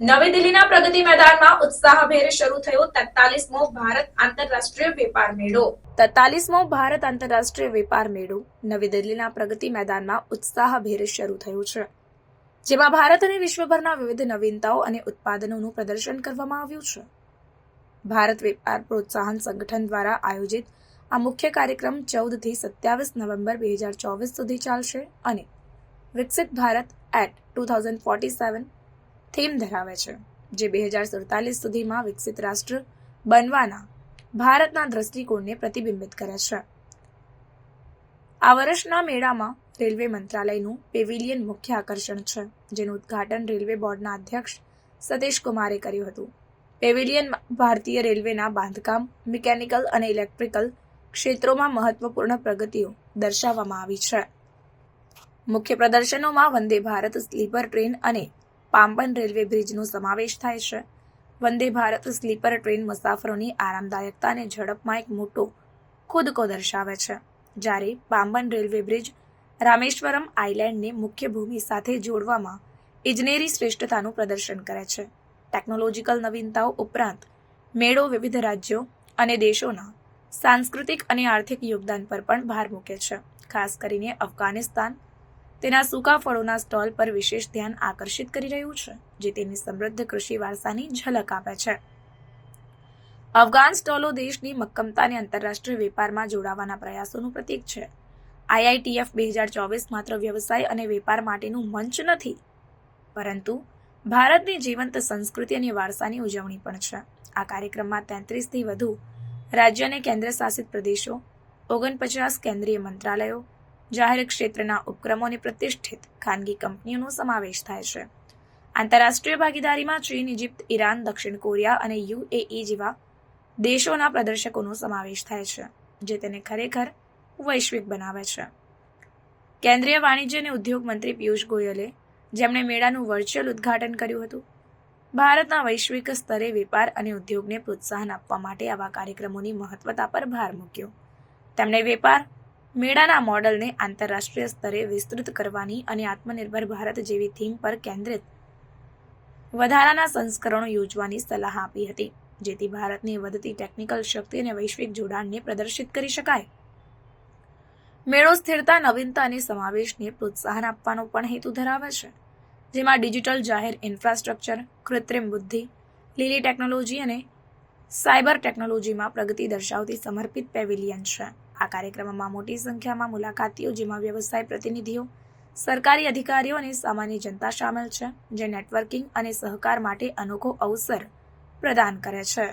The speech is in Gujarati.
નવી દિલ્હીના પ્રગતિ મેદાનમાં ઉત્સાહભેર શરૂ થયો તેતાલીસમો ભારત આંતરરાષ્ટ્રીય વેપાર મેળો. તેતાલીસમો ભારત આંતરરાષ્ટ્રીય વેપાર મેળો નવી દિલ્હીના પ્રગતિ મેદાનમાં ઉત્સાહભેર શરૂ થયો છે. જેમાં ભારત અને વિશ્વભરના વિવિધ નવીનતાઓ અને ઉત્પાદનોનું પ્રદર્શન કરવામાં આવ્યું છે. ભારત વેપાર પ્રોત્સાહન સંગઠન દ્વારા આયોજિત આ મુખ્ય કાર્યક્રમ ચૌદથી સત્યાવીસ નવેમ્બર બે હજાર ચોવીસ સુધી ચાલશે અને વિકસિત Bharat at two thousand forty seven theme ધરાવે છે, જે બે હજાર સુડતાલીસ સુધીમાં વિકસિત રાષ્ટ્ર બનવાના ભારતના દ્રષ્ટિકોણને પ્રતિબિંબિત કરે છે. આ વર્ષના મેળામાં રેલવે મંત્રાલયનું પેવિલિયન મુખ્ય આકર્ષણ છે, જેનું ઉદ્ઘાટન રેલવે બોર્ડના અધ્યક્ષ સતીશ કુમારે કર્યું હતું. પેવિલિયન ભારતીય રેલવેના બાંધકામ, મિકેનિકલ અને ઇલેક્ટ્રિકલ ક્ષેત્રોમાં મહત્વપૂર્ણ પ્રગતિઓ દર્શાવવામાં આવી છે. મુખ્ય પ્રદર્શનોમાં વંદે ભારત સ્લીપર ટ્રેન અને પામ્બન રેલવે બ્રિજનો સમાવેશ થાય છે. વંદે ભારત સ્લીપર ટ્રેન મુસાફરોની આરામદાયકતા અને ઝડપમાં એક મોટો કૂદકો દર્શાવે છે. જ્યારે પાંબન રેલવે બ્રિજ રામેશ્વરમ આઇલેન્ડને મુખ્ય ભૂમિ સાથે જોડવામાં ઇજનેરી શ્રેષ્ઠતાનું પ્રદર્શન કરે છે. ટેકનોલોજીકલ નવીનતાઓ ઉપરાંત મેળો વિવિધ રાજ્યો અને દેશોના સાંસ્કૃતિક અને આર્થિક યોગદાન પર પણ ભાર મૂકે છે. ખાસ કરીને અફઘાનિસ્તાન તેના સૂકા ફળોના સ્ટોલ પર વિશેષ ધ્યાન આકર્ષિત કરી રહ્યું છે, જે તેની સમૃદ્ધ કૃષિ વારસાની ઝલક આપે છે. અફઘાન સ્ટોલો દેશની મક્કમતા અને આંતરરાષ્ટ્રીય વેપારમાં જોડાવાના પ્રયાસોનું પ્રતીક છે. આઈઆઈટીએફ બે હજાર ચોવીસ માત્ર વ્યવસાય અને વેપાર માટેનું મંચ નથી, પરંતુ ભારતની જીવંત સંસ્કૃતિ અને વારસાની ઉજવણી પણ છે. આ કાર્યક્રમમાં તેત્રીસથી વધુ રાજ્ય અને કેન્દ્ર શાસિત પ્રદેશો, ઓગણપચાસ કેન્દ્રીય મંત્રાલયો જાહેર ક્ષેત્રના ઉપક્રમોને પ્રતિષ્ઠિત ખાનગી કંપનીઓનો સમાવેશ થાય છે. આંતરરાષ્ટ્રીય ભાગીદારીમાં ચીન ઇજિપ્ત ઈરાન, દક્ષિણ કોરિયા અને યુએઈ જેવા દેશોના પ્રદર્શકોનો સમાવેશ થાય છે, જે તેને ખરેખર વૈશ્વિક બનાવે છે. કેન્દ્રીય વાણિજ્ય અને ઉદ્યોગ મંત્રી પિયુષ ગોયલે જેમણે મેળાનું વર્ચ્યુઅલ ઉદ્ઘાટન કર્યું હતું, ભારતના વૈશ્વિક સ્તરે વેપાર અને ઉદ્યોગને પ્રોત્સાહન આપવા માટે આવા કાર્યક્રમોની મહત્વતા પર ભાર મૂક્યો. તેમણે વેપાર મેળાના મોડલને આંતરરાષ્ટ્રીય સ્તરે વિસ્તૃત કરવાની અને આત્મનિર્ભર ભારત જેવી થીમ પર કેન્દ્રિત વધારાના સંસ્કરણો યોજવાની સલાહ આપી હતી, જેથી ભારતની વધતી ટેકનિકલ શક્તિ અને વૈશ્વિક જોડાણને પ્રદર્શિત કરી શકાય. મેળો સ્થિરતા, નવીનતા અને સમાવેશને પ્રોત્સાહન આપવાનો પણ હેતુ ધરાવે છે, જેમાં ડિજિટલ જાહેર ઇન્ફ્રાસ્ટ્રક્ચર, કૃત્રિમ બુદ્ધિ, લીલી ટેકનોલોજી અને સાયબર ટેકનોલોજીમાં પ્રગતિ દર્શાવતી સમર્પિત પેવિલિયન છે. આ કાર્યક્રમમાં મોટી સંખ્યામાં મુલાકાતીઓ, જેમાં વ્યવસાય પ્રતિનિધિઓ, સરકારી અધિકારીઓ અને સામાન્ય જનતા સામેલ છે, જે નેટવર્કિંગ અને સહકાર માટે અનોખો અવસર પ્રદાન કરે છે.